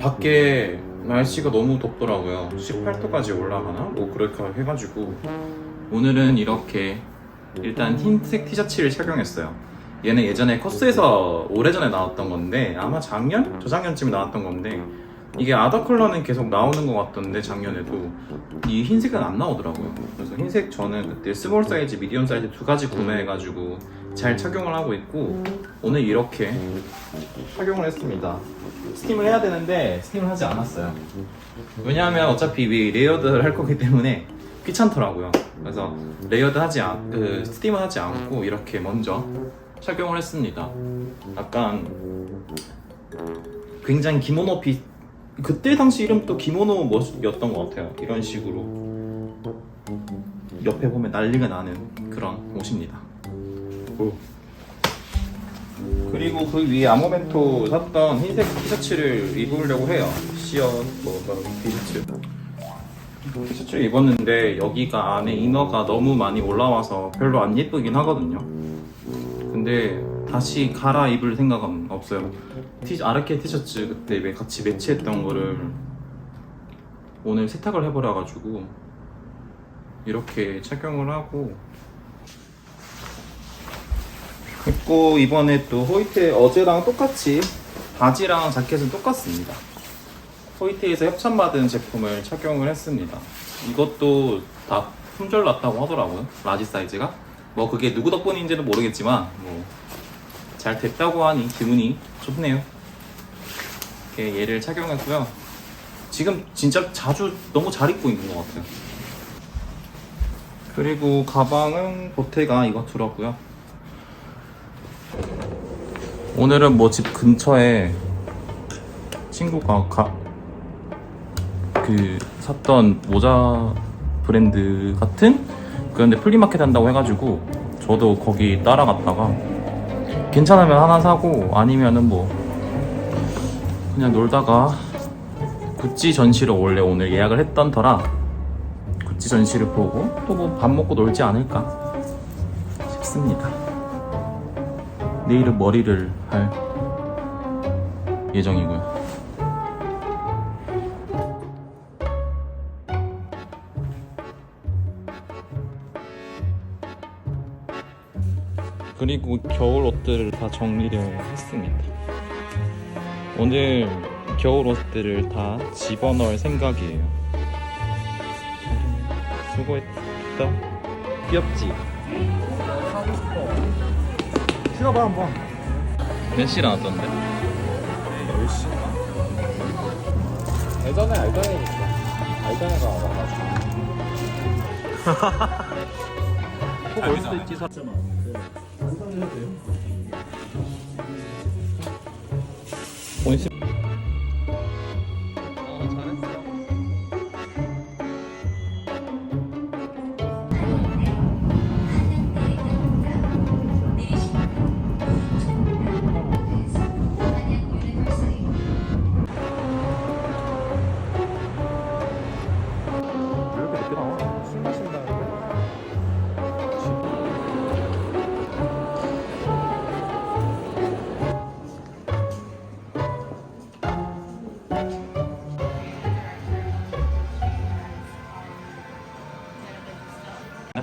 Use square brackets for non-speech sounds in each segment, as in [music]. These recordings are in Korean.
밖에 날씨가 너무 덥더라고요. 18도까지 올라가나? 뭐 그렇게 해가지고 오늘은 이렇게 일단 흰색 티셔츠를 착용했어요. 얘는 예전에 커스에서 오래전에 나왔던 건데 아마 작년? 저작년쯤에 나왔던 건데 이게 아더 컬러는 계속 나오는 것 같던데 작년에도 이 흰색은 안 나오더라고요. 그래서 흰색 저는 그때 스몰 사이즈, 미디엄 사이즈 두 가지 구매해가지고 잘 착용을 하고 있고 오늘 이렇게 착용을 했습니다. 스팀을 해야 되는데 스팀을 하지 않았어요. 왜냐하면 어차피 위 레이어드를 할 거기 때문에 귀찮더라고요. 그래서 레이어드 하지 않, 그 스팀을 하지 않고 이렇게 먼저 착용을 했습니다. 약간 굉장히 기모노 비 그때 당시 이름도 기모노 멋이었던 것 같아요. 이런 식으로 옆에 보면 난리가 나는 그런 옷입니다. 오. 그리고 그 위에 아모멘토 샀던 흰색 티셔츠를 입으려고 해요. 시어 뭐 티셔츠. 티셔츠를 입었는데 여기가 안에 이너가 너무 많이 올라와서 별로 안 예쁘긴 하거든요. 근데 다시 갈아입을 생각은 없어요. 티, 아르케 티셔츠 그때 매- 같이 매치했던 거를 오늘 세탁을 해버려가지고 이렇게 착용을 하고 그리고 이번에 또 호이트 어제랑 똑같이 바지랑 자켓은 똑같습니다. 호이트에서 협찬받은 제품을 착용을 했습니다. 이것도 다 품절 났다고 하더라고요. 라지 사이즈가. 뭐 그게 누구 덕분인지는 모르겠지만 뭐 잘 됐다고 하니 기분이 좋네요. 이렇게 얘를 착용했고요. 지금 진짜 자주 너무 잘 입고 있는 것 같아요. 그리고 가방은 보테가 이거 들었고요. 오늘은 뭐 집 근처에 친구가 가, 그 샀던 모자 브랜드 같은 그런데 플리마켓 한다고 해가지고 저도 거기 따라갔다가 괜찮으면 하나 사고 아니면은 뭐 그냥 놀다가 구찌 전시를 원래 오늘 예약을 했던 터라 구찌 전시를 보고 또 뭐 밥 먹고 놀지 않을까 싶습니다. 내일은 머리를 할 예정이고요. 그리고 겨울 옷들을 다 정리를 했습니다. 오늘 겨울 옷들을 다 집어넣을 생각이에요. 수고했다. 귀엽지? 신어봐 한번 몇시 나왔던데? 10시 예전에 알던 애니까 알던 애가 와가지고 [laughs] 꼭 올 수도 있지 사. 원심.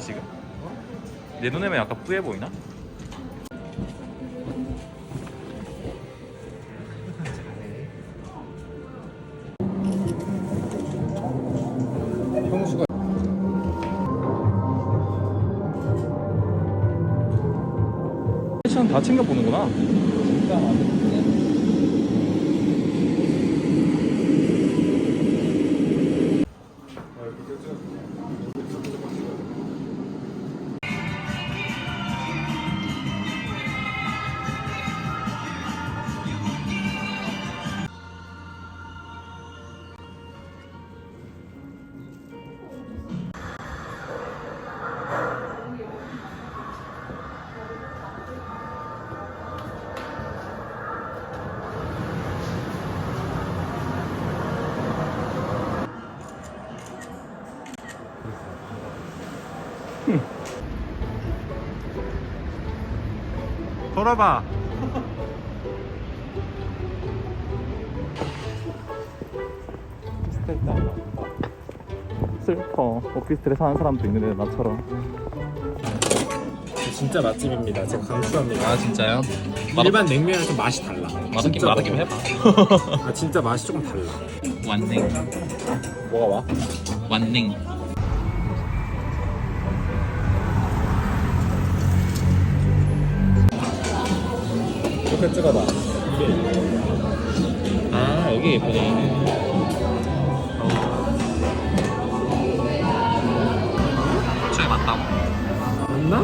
지금? 내 눈에만 약간 뿌해 보이나? 다 챙겨 보는 돌아봐 오피스텔 슬퍼 오피스텔에 사는 사람도 있는데 나처럼 진짜 맛집입니다. 제가 강추합니다. 아 진짜요? 일반 냉면은 좀 맛이 달라. 맛없긴 맛없긴 해봐. 아 진짜 맛이 조금 달라. 완냉 뭐가 와? 완냉 이렇게 찍어봐. 아 여기 예쁘네. 저기 맞다고 맞나?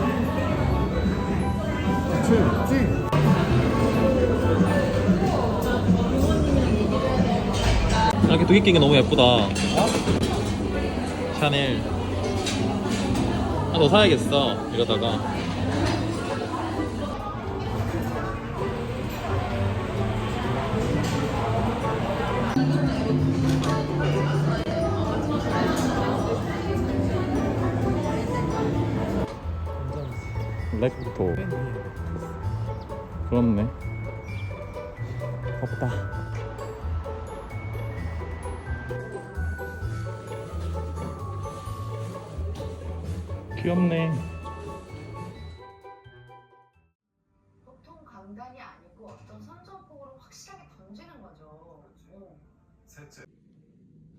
그치 맞지? 아, 이렇게 두개 낀게 너무 예쁘다. 샤넬. 아 너 사야겠어. 이러다가 그렇네 없다. 귀엽네 보통 강단이 아니고 어떤 선전폭으로 확실하게 던지는 거죠. 어.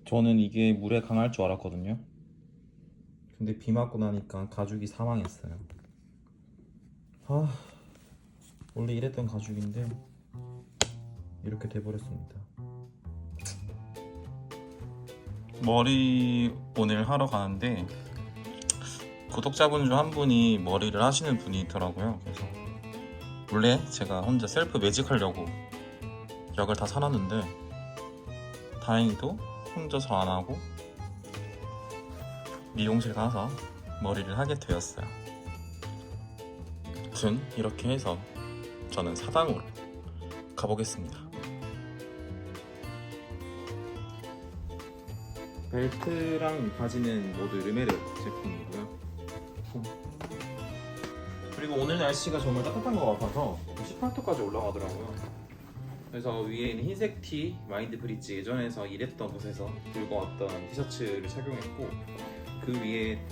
저는 이게 물에 강할 줄 알았거든요. 근데 비 맞고 나니까 가죽이 사망했어요. 아, 원래 이랬던 가죽인데 이렇게 돼버렸습니다. 머리 오늘 하러 가는데 구독자분 중 한 분이 머리를 하시는 분이 있더라고요. 그래서 원래 제가 혼자 셀프 매직하려고 약을 다 사놨는데 다행히도 혼자서 안 하고 미용실 가서 머리를 하게 되었어요. 아무튼 이렇게 해서 저는 사당으로 가보겠습니다. 벨트랑 이 바지는 모두 르메르 제품이고요. 그리고 오늘 날씨가 정말 따뜻한 것 같아서 18도까지 올라가더라고요. 그래서 위에는 흰색 티 마인드 브릿지 예전에서 일했던 곳에서 들고 왔던 티셔츠를 착용했고 그 위에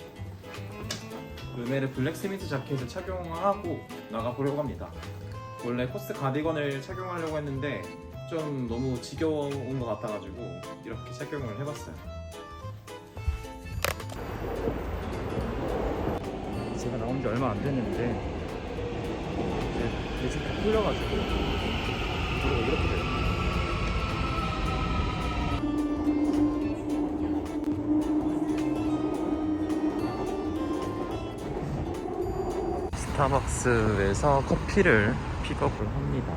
르메르 블랙 스미트 자켓을 착용하고 나가보려고 합니다. 원래 코스 가디건을 착용하려고 했는데 좀 너무 지겨운 것 같아가지고 이렇게 착용을 해봤어요. 제가 나온 지 얼마 안 됐는데 이제 매직 다 풀려가지고 이거 이렇게 돼요. 스타벅스에서 커피를 픽업을 합니다.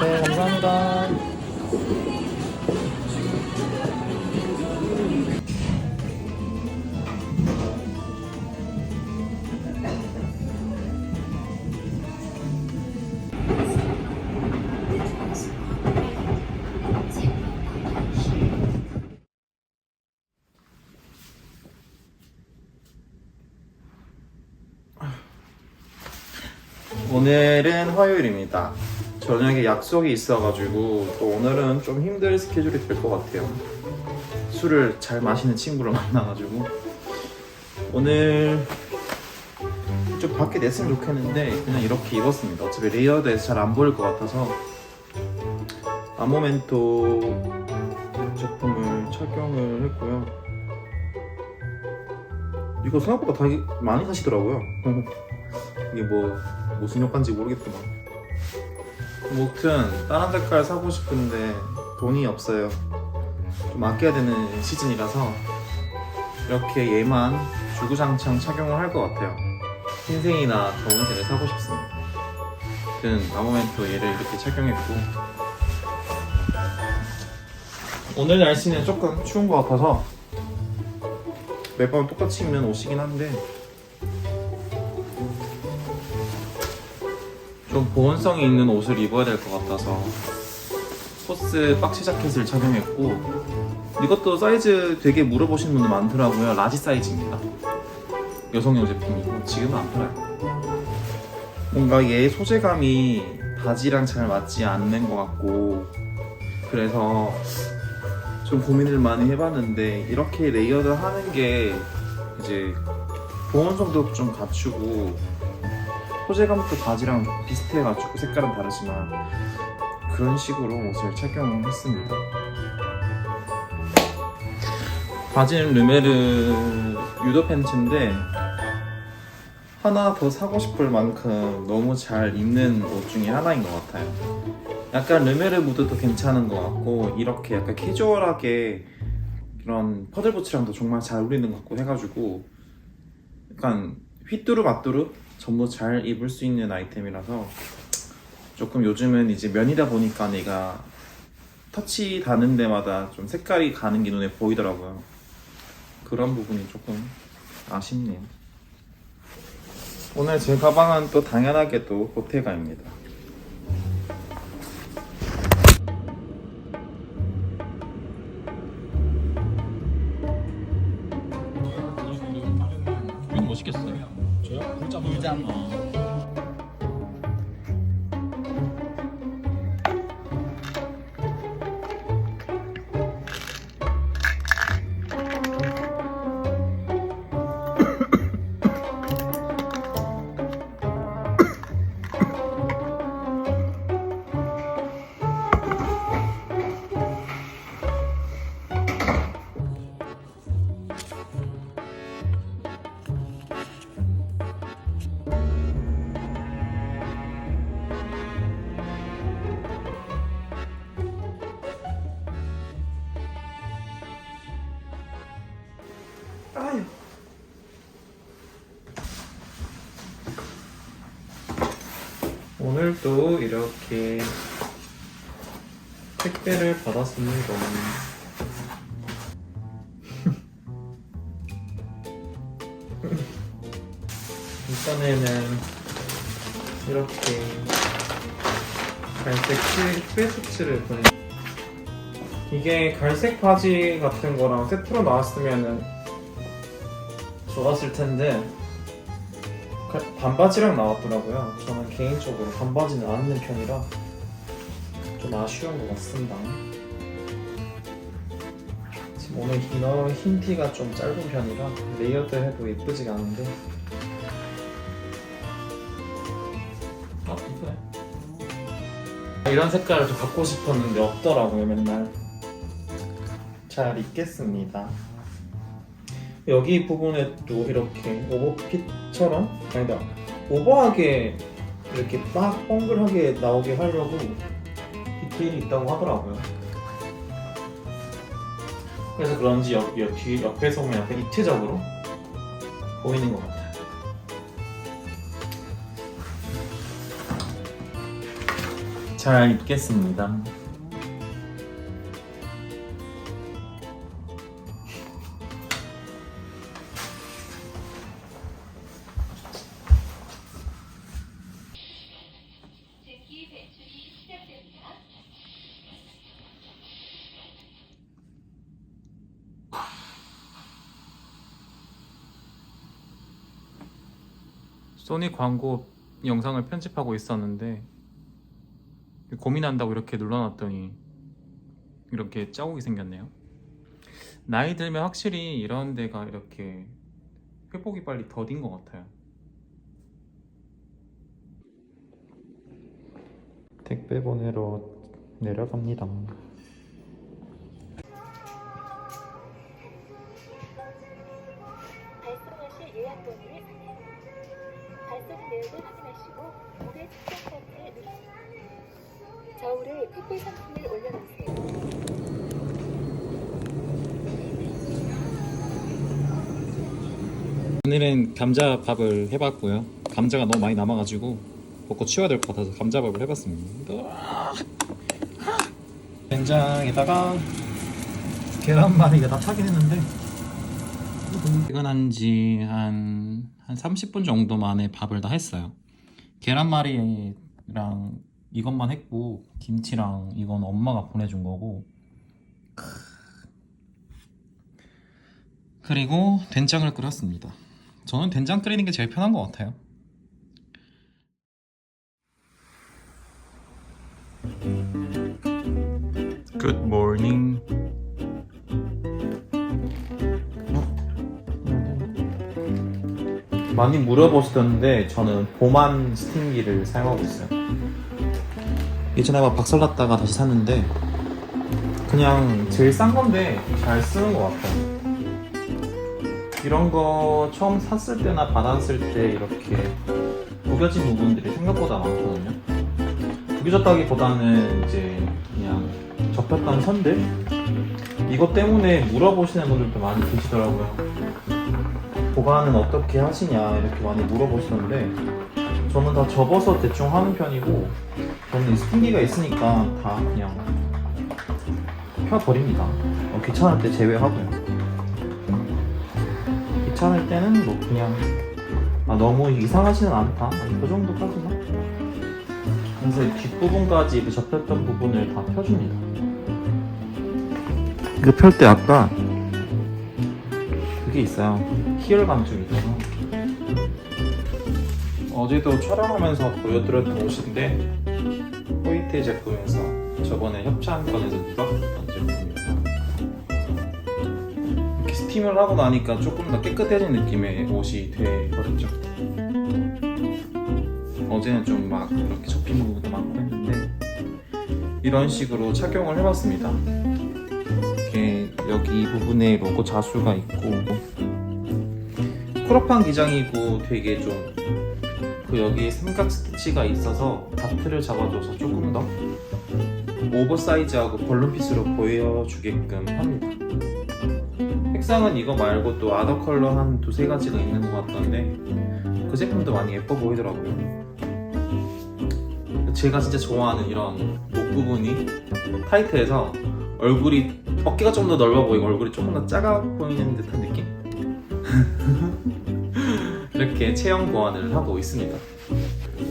네, 감사합니다. 오늘은 화요일입니다. 저녁에 약속이 있어가지고 또 오늘은 좀 힘들 스케줄이 될 것 같아요. 술을 잘 마시는 친구를 [laughs] 만나가지고 오늘 좀 밖에 냈으면 좋겠는데 그냥 이렇게 입었습니다. 어차피 레이어드에서 잘 안 보일 것 같아서 아모멘토 제품을 착용을 했고요. 이거 생각보다 다 많이 사시더라고요. [laughs] 이게 뭐 무슨 효과인지 모르겠구만. 아무튼 다른 색깔 사고 싶은데 돈이 없어요. 좀 아껴야 되는 시즌이라서 이렇게 얘만 주구장창 착용을 할 것 같아요. 흰색이나 검은색을 사고 싶습니다. 아무튼 아모멘토 얘를 이렇게 착용했고 오늘 날씨는 조금 추운 것 같아서 매번 똑같이 입는 옷이긴 한데 좀 보온성이 있는 옷을 입어야 될 것 같아서 코스 박시 자켓을 착용했고 이것도 사이즈 되게 물어보시는 분들 많더라고요. 라지 사이즈입니다. 여성용 제품이고 지금은 안 팔아요. 뭔가 얘 소재감이 바지랑 잘 맞지 않는 것 같고 그래서 좀 고민을 많이 해봤는데 이렇게 레이어드 하는 게 이제 보온성도 좀 갖추고 소재감도 바지랑 비슷해가지고 색깔은 다르지만 그런 식으로 옷을 착용했습니다. 바지는 르메르 유도 팬츠인데 하나 더 사고 싶을 만큼 너무 잘 입는 옷 중에 하나인 것 같아요. 약간 르메르 무드도 괜찮은 것 같고 이렇게 약간 캐주얼하게 이런 퍼즐부츠랑도 정말 잘 어울리는 것 같고 해가지고 약간 휘뚜루 마뚜루 전부 잘 입을 수 있는 아이템이라서 조금 요즘은 이제 면이다 보니까 내가 터치 닿는 데마다 좀 색깔이 가는 게 눈에 보이더라고요. 그런 부분이 조금 아쉽네요. 오늘 제 가방은 또 당연하게도 보테가입니다. 이거 멋있겠어요. 저요? 물잠 물잠. 오늘도 이렇게 택배를 받았습니다. 이번에는 [laughs] 이렇게 갈색 스웨트츠를 보내. 이게 갈색 바지 같은 거랑 세트로 나왔으면은 좋았을 텐데 가- 반바지랑 나왔더라고요. 저는 개인적으로 반바지는 안 입는 편이라 좀 아쉬운 것 같습니다. 지금 오늘 이너 흰 티가 좀 짧은 편이라 레이어드 해도 예쁘지가 않은데 아 이쁘네. 이런 색깔을 좀 갖고 싶었는데 없더라고요 맨날 잘 입겠습니다. 여기 부분에 또 이렇게 오버핏처럼 아니다 오버하게 이렇게 빡 뻥글하게 나오게 하려고 디테일이 있다고 하더라고요. 그래서 그런지 옆, 옆, 뒤, 옆에서 보면 약간 입체적으로 보이는 것 같아요. 잘 입겠습니다. 소니 광고 영상을 편집하고 있었는데 고민한다고 이렇게 눌러놨더니 이렇게 자국이 생겼네요. 나이 들면 확실히 이런 데가 이렇게 회복이 빨리 더딘 것 같아요. 택배 보내러 내려갑니다. 저울에 택배 상품을 올려놓으세요. 오늘은 감자밥을 해봤고요. 감자가 너무 많이 남아가지고 먹고 치워야 될 것 같아서 감자밥을 해봤습니다. 된장에다가 계란말이가 다 타긴 했는데 퇴근한 지한 한 30분 정도 만에 밥을 다 했어요. 계란말이랑 이것만 했고 김치랑 이건 엄마가 보내준 거고. 그리고 된장을 끓였습니다. 저는 된장 끓이는 게 제일 편한 것 같아요. Good morning. 많이 물어보시던데 저는 보만 스팀기를 사용하고 있어요. 예전에 막 박살났다가 다시 샀는데 그냥 제일 싼 건데 잘 쓰는 것 같아요. 이런 거 처음 샀을 때나 받았을 때 이렇게 구겨진 부분들이 생각보다 많거든요. 구겨졌다기보다는 이제 그냥 접혔던 선들 이것 때문에 물어보시는 분들도 많이 계시더라고요. 보관은 어떻게 하시냐 이렇게 많이 물어보시던데 저는 다 접어서 대충 하는 편이고 저는 이 스팀기가 있으니까 다 그냥 펴버립니다. 어, 귀찮을 때 제외하고요. 귀찮을 때는 뭐 그냥 아, 너무 이상하지는 않다. 그 정도까지만. 그래서 이 뒷부분까지 그 접혔던 부분을 다 펴줍니다. 이거 펼 때 아까 그게 있어요. 희열감 좀 있어서. 어제도 촬영하면서 보여드렸던 옷인데 호이트 제품에서 저번에 협찬권에서 누락했던 제품입니다. 이렇게 스팀을 하고 나니까 조금 더 깨끗해진 느낌의 옷이 돼버렸죠. 어제는 좀 막 이렇게 접힌 부분도 많고 했는데 이런 식으로 착용을 해봤습니다. 이렇게 여기 이 부분에 로고 자수가 있고 크롭한 기장이고 되게 좀 그 여기 삼각 스티치가 있어서 다트를 잡아줘서 조금 더 오버사이즈하고 볼륨핏으로 보여주게끔 합니다. 색상은 이거 말고 또 아더 컬러 한 두세 가지가 있는 것 같던데 그 제품도 많이 예뻐 보이더라고요. 제가 진짜 좋아하는 이런 목 부분이 타이트해서 얼굴이 어깨가 좀 더 넓어 보이고 얼굴이 조금 더 작아 보이는 듯한 느낌? [laughs] 이렇게 체형 보완을 하고 있습니다.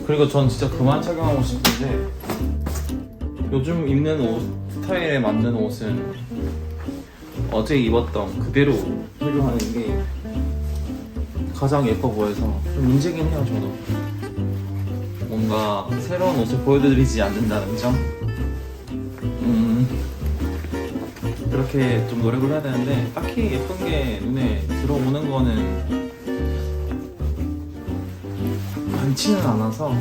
그리고 전 진짜 그만 착용하고 싶은데 요즘 입는 옷 스타일에 맞는 옷은 어제 입었던 그대로 착용하는 게 가장 예뻐 보여서 좀 문제긴 해요 저도. 뭔가 새로운 옷을 보여드리지 않는다는 점? 음, 그렇게 좀 노력을 해야 되는데 딱히 예쁜 게 눈에 들어오는 거는 많지는 않아서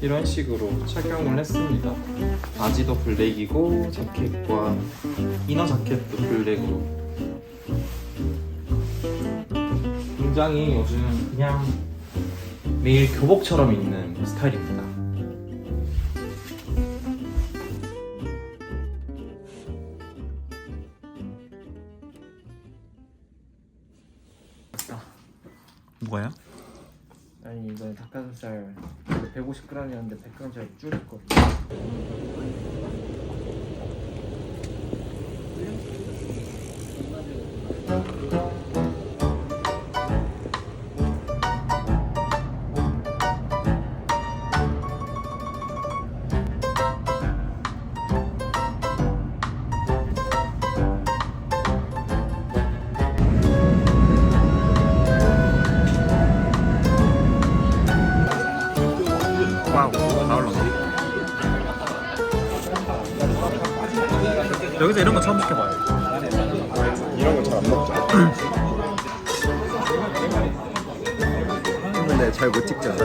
이런 식으로 착용을 했습니다. 바지도 블랙이고 자켓과 이너 자켓도 블랙으로 굉장히 요즘 그냥 매일 교복처럼 입는 스타일입니다. 닭가슴살 150g이었는데 100g짜리 줄였거든 와 여기서 이런 거 처음 시켜봐요. 이런 거 잘 안 먹죠. 근데 잘 못 찍잖아.